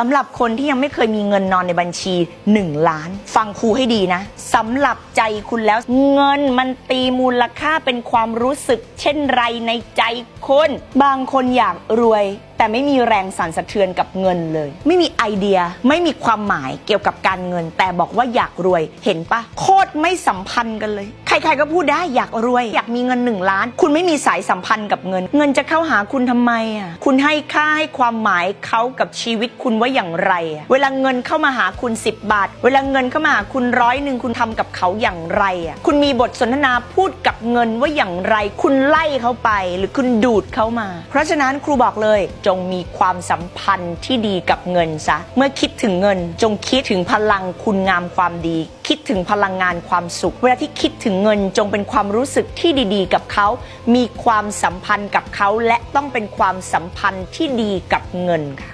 สำหรับคนที่ยังไม่เคยมีเงินนอนในบัญชี 1 ล้าน ฟังครูให้ดีนะสำหรับใจคุณแล้วเงินมันตีมูลค่าเป็นความรู้สึก เช่นไรในใจคน บางคนอยากรวย แต่ไม่มีแรงสั่นสะเทือนกับเงินเลย ไม่มีไอเดียไม่มีความหมายเกี่ยวกับการเงิน แต่บอกว่าอยากรวยเห็นปะโคตรไม่สัมพันธ์กันเลย ใครๆก็พูดได้อยากรวย อยากมีเงินหนึ่งล้าน คุณไม่มีสายสัมพันธ์กับเงิน เงินจะเข้าหาคุณทำไมอะคุณให้ค่าให้ความหมายเขากับชีวิตคุณว่าอย่างไรอะเวลาเงินเข้ามาหาคุณ 10 บาท เวลาเงินเข้ามาหาคุณร้อยหนึ่งคุณทำกับเขาอย่างไรอะคุณมีบทสนทนาพูดกับเงินว่าอย่างไร คุณไล่เขาไปหรือคุณดูดเขามา เพราะฉะนั้นครูบอกเลยจงมีความสัมพันธ์ที่ดีกับเงินซะ เมื่อคิดถึงเงิน จงคิดถึงพลังคุณงามความดี คิดถึงพลังงานความสุข เวลาที่คิดถึงเงินจงเป็นความรู้สึกที่ดีๆ กับเขา มีความสัมพันธ์กับเขาและต้องเป็นความสัมพันธ์ที่ดีกับเงินค่ะ